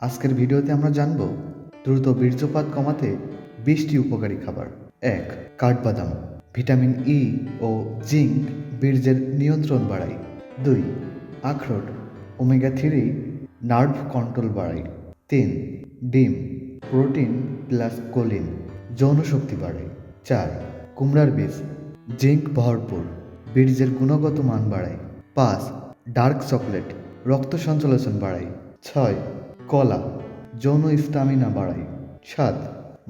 আজকের ভিডিওতে আমরা জানব দ্রুত বীর্যপাত কমাতে বিশটি উপকারী খাবার। এক, কাঠবাদাম, ভিটামিন ই ও জিঙ্ক বীর্যের নিয়ন্ত্রণ বাড়ায়। দুই, আখরোট, ওমেগা থ্রি নার্ভ কন্ট্রোল বাড়ায়। তিন, ডিম, প্রোটিন প্লাস কোলিন, যৌন শক্তি বাড়ায়। চার, কুমড়ার বীজ, জিঙ্ক ভরপুর, বীর্যের গুণগত মান বাড়ায়। পাঁচ, ডার্ক চকলেট, রক্ত সঞ্চালন বাড়ায়। ছয় কলা, যৌন স্টামিনা বাড়ায় সাত,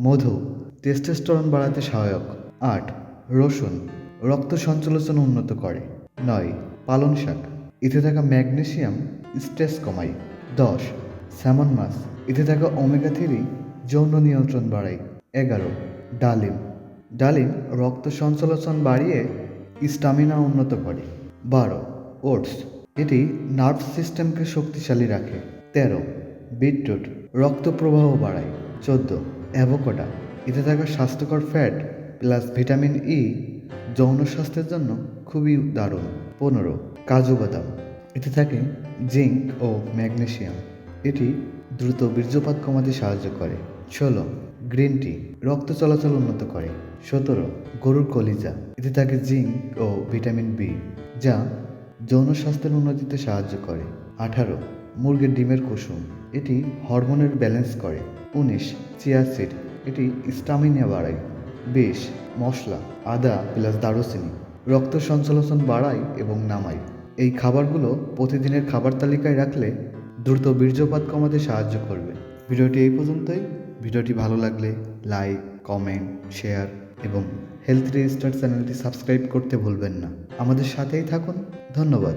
মধু টেস্টোস্টেরন বাড়াতে সহায়ক। আট, রসুন, রক্ত সঞ্চালন উন্নত করে। নয়, পালং শাক, এতে থাকা ম্যাগনেসিয়াম স্ট্রেস কমায়। দশ, স্যামন মাছ, এতে থাকা ওমেগা থ্রি যৌন নিয়ন্ত্রণ বাড়ায়। এগারো, ডালিম ডালিম রক্ত সঞ্চালন বাড়িয়ে স্টামিনা উন্নত করে। বারো, ওটস, এটি নার্ভ সিস্টেমকে শক্তিশালী রাখে। তেরো বিটরুট রক্ত প্রবাহ বাড়ায়। চোদ্দ, অ্যাভোকাডা। এতে থাকা স্বাস্থ্যকর ফ্যাট প্লাস ভিটামিন ই যৌন স্বাস্থ্যের জন্য খুবই দারুণ। পনেরো, কাজু বাদাম। এতে থাকে জিঙ্ক ও ম্যাগনেসিয়াম। এটি দ্রুত বীর্যপাত কমাতে সাহায্য করে। ষোলো, গ্রিন টি। রক্ত চলাচল উন্নত করে। সতেরো, গরুর কলিজা। এতে থাকে জিঙ্ক ও ভিটামিন বি যা যৌন স্বাস্থ্যের উন্নতিতে সাহায্য করে। আঠারো, মুরগির ডিমের কুসুম। এটি হরমোনের ব্যালেন্স করে। উনিশ, চিয়া সিড। এটি স্টামিনা বাড়ায়। বিশ, মশলা, আদা প্লাস দারুচিনি। রক্ত সঞ্চালন বাড়ায় এবং নামায়। এই খাবারগুলো প্রতিদিনের খাবার তালিকায় রাখলে দ্রুত বীর্যপাত কমাতে সাহায্য করবে। ভিডিওটি এই পর্যন্তই। ভিডিওটি ভালো লাগলে লাইক, কমেন্ট, শেয়ার এবং হেলথ রেজিস্টার চ্যানেলটি সাবস্ক্রাইব করতে ভুলবেন না। আমাদের সাথেই থাকুন। ধন্যবাদ।